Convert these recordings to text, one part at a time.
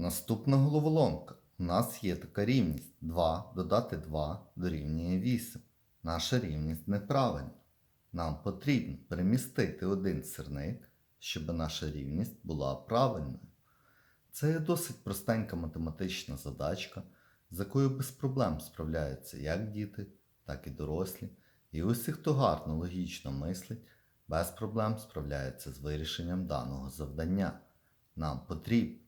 Наступна головоломка. У нас є така рівність 2 додати 2 дорівнює 8. Наша рівність неправильна. Нам потрібно перемістити один сірник, щоб наша рівність була правильною. Це є досить простенька математична задачка, з якою без проблем справляються як діти, так і дорослі. І усі, хто гарно логічно мислить, без проблем справляється з вирішенням даного завдання. Нам потрібно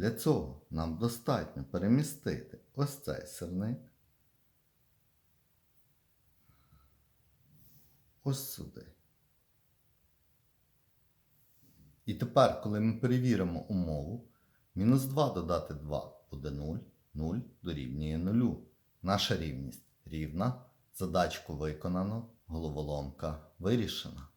Для цього нам достатньо перемістити ось цей сирник ось сюди. І тепер, коли ми перевіримо умову, мінус 2 додати 2 буде 0, 0 дорівнює 0. Наша рівність рівна. Задачку виконано, головоломка вирішена.